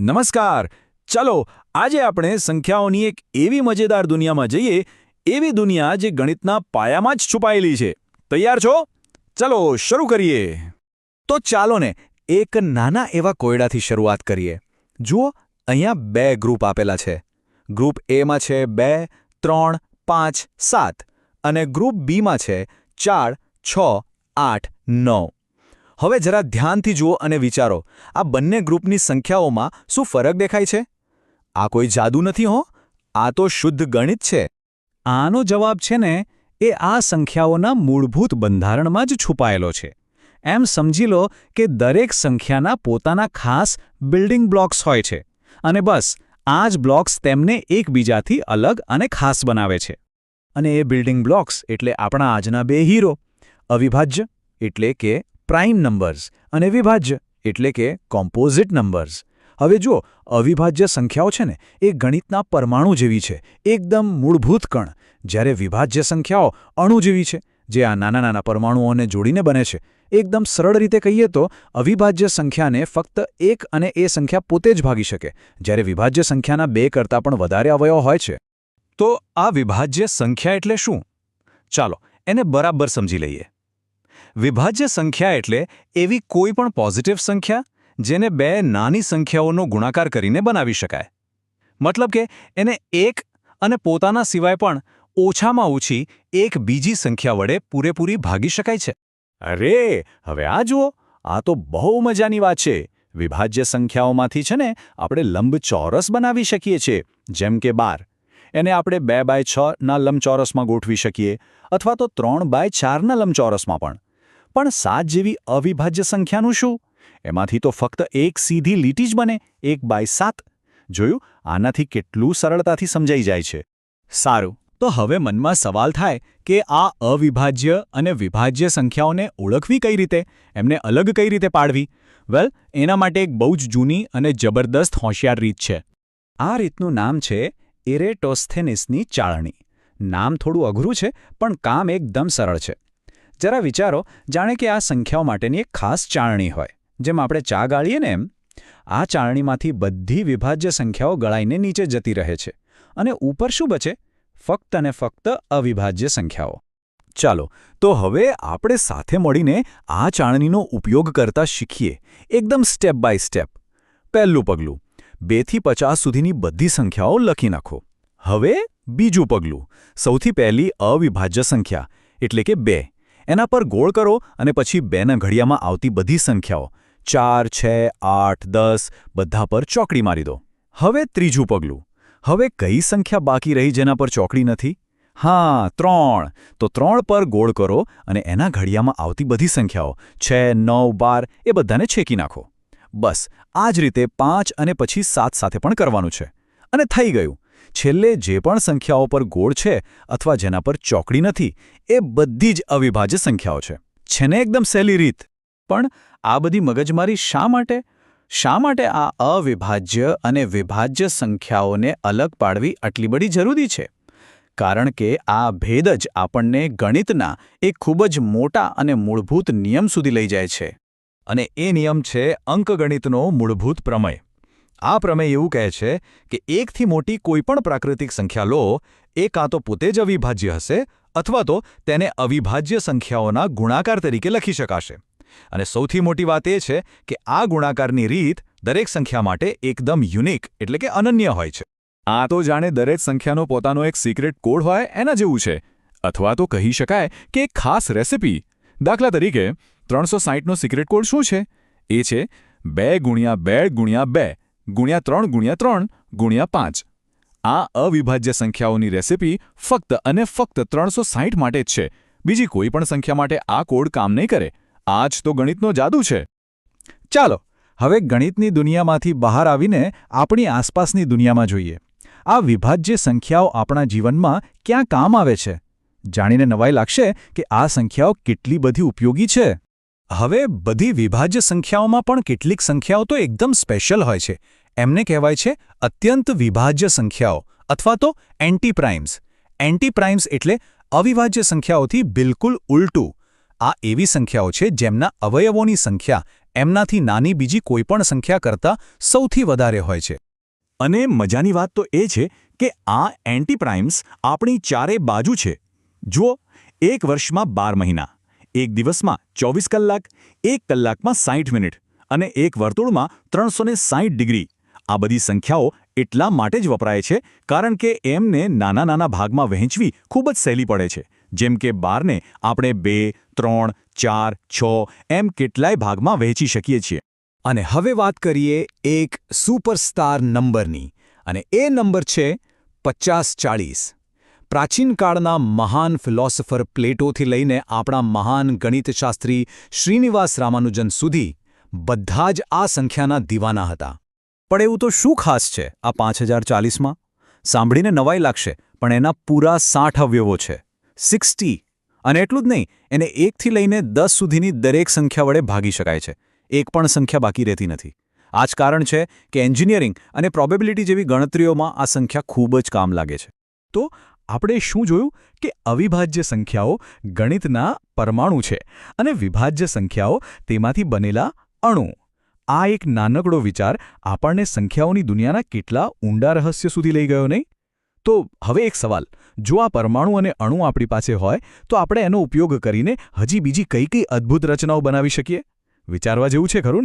નમસ્કાર. ચલો, આજે આપણે સંખ્યાઓની એક એવી મજેદાર દુનિયામાં જઈએ, એવી દુનિયા જે ગણિતના પાયામાં જ છુપાયેલી છે. તૈયાર છો? ચલો, શરૂ કરીએ. તો ચાલો ને, એક નાના એવા કોયડાથી શરૂઆત કરીએ. જુઓ, અહીંયા બે ગ્રુપ આપેલા છે. ગ્રુપ એમાં છે બે, ત્રણ, પાંચ, સાત અને ગ્રુપ બીમાં છે ચાર, છ, આઠ, નવ. હવે જરા ધ્યાનથી જુઓ અને વિચારો, આ બંને ગ્રુપની સંખ્યાઓમાં શું ફરક દેખાય છે? આ કોઈ જાદુ નથી હો? આ તો શુદ્ધ ગણિત છે. આનો જવાબ છે ને, એ આ સંખ્યાઓના મૂળભૂત બંધારણમાં જ છુપાયેલો છે. એમ સમજી લો કે દરેક સંખ્યાના પોતાના ખાસ બિલ્ડિંગ બ્લોક્સ હોય છે. અને બસ, આ જ બ્લોક્સ તેમને એકબીજાથી અલગ અને ખાસ બનાવે છે. અને એ બિલ્ડિંગ બ્લોક્સ એટલે આપણા આજના બે હીરો, અવિભાજ્ય એટલે કે પ્રાઇમ નંબર્સ અને વિભાજ્ય, એટલે કે કોમ્પોઝિટ નંબર્સ. હવે જુઓ, અવિભાજ્ય સંખ્યાઓ છે ને, એ ગણિતના પરમાણુ જેવી છે, એકદમ મૂળભૂત કણ. જ્યારે વિભાજ્ય સંખ્યાઓ અણુ જેવી છે, જે આ નાના નાના પરમાણુઓને જોડીને બને છે. એકદમ સરળ રીતે કહીએ તો, અવિભાજ્ય સંખ્યાને ફક્ત એક અને એ સંખ્યા પોતે જ ભાગી શકે, જ્યારે વિભાજ્ય સંખ્યાના બે કરતાં પણ વધારે અવયવ હોય છે. તો આ વિભાજ્ય સંખ્યા એટલે શું? ચાલો, એને બરાબર સમજી લઈએ. વિભાજ્ય સંખ્યા એટલે એવી કોઈ પણ પોઝિટિવ સંખ્યા જેને બે નાની સંખ્યાઓનો ગુણાકાર કરીને બનાવી શકાય. મતલબ કે એને એક અને પોતાના સિવાય પણ ઓછામાં ઓછી એક બીજી સંખ્યા વડે પૂરેપૂરી ભાગી શકાય છે. અરે, હવે આ જુઓ, આ તો બહુ મજાની વાત છે. વિભાજ્ય સંખ્યાઓમાંથી છે ને આપણે લંબચોરસ બનાવી શકીએ છીએ, જેમ કે બાર. એને આપણે બે બાય છના લંબચોરસમાં ગોઠવી શકીએ, અથવા તો ત્રણ બાય ચારના લંબચોરસમાં પણ. પણ સાત જેવી અવિભાજ્ય સંખ્યાનું શું? એમાંથી તો ફક્ત એક સીધી લીટી જ બને, એક બાય સાત. જોયું? આનાથી કેટલું સરળતાથી સમજાઈ જાય છે. સારું. તો હવે મનમાં સવાલ થાય કે આ અવિભાજ્ય અને વિભાજ્ય સંખ્યાઓને ઓળખવી કઈ રીતે? એમને અલગ કઈ રીતે પાડવી? વેલ, એના માટે એક બહુ જ જૂની અને જબરદસ્ત હોશિયાર રીત છે. આ રીતનું નામ છે એરેટોસ્થેનિસની ચાળણી. નામ થોડું અઘરું છે, પણ કામ એકદમ સરળ છે. જરા વિચારો, જાણે કે આ સંખ્યાઓ માટેની એક ખાસ ચાળણી હોય. જેમ આપણે ચા ગાળીએ ને એમ, આ ચાળણીમાંથી બધી વિભાજ્ય સંખ્યાઓ ગળાઈને નીચે જતી રહે છે. અને ઉપર શું બચે? ફક્ત અને ફક્ત અવિભાજ્ય સંખ્યાઓ. ચાલો, તો હવે આપણે સાથે મળીને આ ચાળણીનો ઉપયોગ કરતા શીખીએ. એકદમ સ્ટેપ બાય સ્ટેપ. પહેલું પગલું બેથી પચાસ સુધીની બધી સંખ્યાઓ લખી નાખો. હવે બીજું પગલું, સૌથી પહેલી અવિભાજ્ય સંખ્યા, એટલે કે બે. એના પર ગોળ કરો અને પછી બેના ઘડિયામાં આવતી બધી સંખ્યાઓ. ચાર, છે, આઠ, દસ, બધા પર ચોકડી મારી દો. હવે ત્રીજું પગલું. હવે કઈ સંખ્યા બાકી રહી જેના પર ચોકડી નથી? હા, ત્રણ. તો ત્રણ પર ગોળ કરો અને એના ઘડિયામાં આવતી બધી સંખ્યાઓ. છે, નવ, બાર, એ બધાને છેકી નાખો. બસ, આ જ રીતે પાંચ અને પછી સાત સાથે પણ કરવાનું છે. અને થઈ ગયું. છેલ્લે જે પણ સંખ્યાઓ પર ગોળ છે અથવા જેના પર ચોકડી નથી, એ બધી જ અવિભાજ્ય સંખ્યાઓ છે. છે ને એકદમ સહેલી રીત. પણ આ બધી મગજમારી શા માટે? શા માટે આ અવિભાજ્ય અને વિભાજ્ય સંખ્યાઓને અલગ પાડવી આટલી બધી જરૂરી છે? કારણ કે આ ભેદ જ આપણને ગણિતના એક ખૂબ જ મોટા અને મૂળભૂત નિયમ સુધી લઈ જાય છે. અને એ નિયમ છે અંકગણિતનો મૂળભૂત પ્રમેય. આ પ્રમેય એવું કહે છે કે એકથી મોટી કોઈપણ પ્રાકૃતિક સંખ્યા લો, એ કાં તો પોતે જ અવિભાજ્ય હશે અથવા તો તેને અવિભાજ્ય સંખ્યાઓના ગુણાકાર તરીકે લખી શકાશે. અને સૌથી મોટી વાત એ છે કે આ ગુણાકારની રીત દરેક સંખ્યા માટે એકદમ યુનિક એટલે કે અનન્ય હોય છે. આ તો જાણે દરેક સંખ્યાનો પોતાનો એક સિક્રેટ કોડ હોય એના જેવું છે. અથવા તો કહી શકાય કે એક ખાસ રેસિપી દાખલા તરીકે, ત્રણસો સાહીઠનો સિક્રેટ કોડ શું છે? એ છે બે ગુણ્યા બે ગુણ્યા બે. ગુણ્યા ત્રણ ગુણ્યા ત્રણ ગુણ્યા પાંચ. આ અવિભાજ્ય સંખ્યાઓની રેસિપી ફક્ત અને ફક્ત ત્રણસો સાહીઠ માટે જ છે. બીજી કોઈ પણ સંખ્યા માટે આ કોડ કામ નહીં કરે. આ જ તો ગણિતનો જાદુ છે. ચાલો, હવે ગણિતની દુનિયામાંથી બહાર આવીને આપણી આસપાસની દુનિયામાં જોઈએ. આ વિભાજ્ય સંખ્યાઓ આપણા જીવનમાં ક્યાં કામ આવે છે? જાણીને નવાઈ લાગશે કે આ સંખ્યાઓ કેટલી બધી ઉપયોગી છે. હવે બધી વિભાજ્ય સંખ્યાઓમાં પણ કેટલીક સંખ્યાઓ તો એકદમ સ્પેશિયલ હોય છે. એમને કહેવાય છે અત્યંત વિભાજ્ય સંખ્યાઓ અથવા તો એન્ટીપ્રાઇમ્સ. એન્ટીપ્રાઇમ્સ એટલે અવિભાજ્ય સંખ્યાઓથી બિલકુલ ઉલટું. આ એવી સંખ્યાઓ છે જેમના અવયવોની સંખ્યા, એમનાથી નાની બીજી કોઈપણ સંખ્યા કરતાં સૌથી વધારે હોય છે. અને મજાની વાત તો એ છે કે આ એન્ટીપ્રાઇમ્સ આપણી ચારે બાજુ છે. જુઓ, એક વર્ષમાં બાર મહિના, એક દિવસમાં ચોવીસ કલાક, એક કલાકમાં સાઠ મિનિટ અને એક વર્તુળમાં ત્રણસો ડિગ્રી. આ બધી સંખ્યાઓ એટલા માટે જ વપરાય છે કારણ કે એમને નાના નાના ભાગમાં વહેંચવી ખૂબ જ સહેલી પડે છે. જેમ કે બારને આપણે બે, ત્રણ, ચાર, છ એમ કેટલાય ભાગમાં વહેંચી શકીએ છીએ. અને હવે વાત કરીએ એક સુપરસ્ટાર નંબરની. અને એ નંબર છે પચાસ ચાળીસ. પ્રાચીન કાળના મહાન ફિલોસોફર પ્લેટોથી લઈને આપણા મહાન ગણિતશાસ્ત્રી શ્રીનિવાસ રામાનુજન સુધી બધા જ આ સંખ્યાના દીવાના હતા. પણ એવું તો શું ખાસ છે આ પાંચ હજાર ચાલીસમાં? સાંભળીને નવાઈ લાગશે, પણ એના પૂરા સાઠ અવયવો છે. સિક્સટી. અને એટલું જ નહીં, એને એકથી લઈને દસ સુધીની દરેક સંખ્યા વડે ભાગી શકાય છે. એક પણ સંખ્યા બાકી રહેતી નથી. આ જ કારણ છે કે એન્જિનિયરિંગ અને પ્રોબેબિલિટી જેવી ગણતરીઓમાં આ સંખ્યા ખૂબ જ કામ લાગે છે. તો આપણે શું જોયું? કે અવિભાજ્ય સંખ્યાઓ ગણિતના પરમાણુ છે અને વિભાજ્ય સંખ્યાઓ તેમાંથી બનેલા અણુ. આ એક નાનકડો વિચાર આપણને સંખ્યાઓની દુનિયાના કેટલા ઊંડા રહસ્ય સુધી લઈ ગયો નહીં? તો હવે એક સવાલ. જો આ પરમાણુ અને અણુ આપણી પાસે હોય, તો આપણે એનો ઉપયોગ કરીને હજી બીજી કઈ કઈ અદ્ભુત રચનાઓ બનાવી શકીએ? વિચારવા જેવું છે ખરું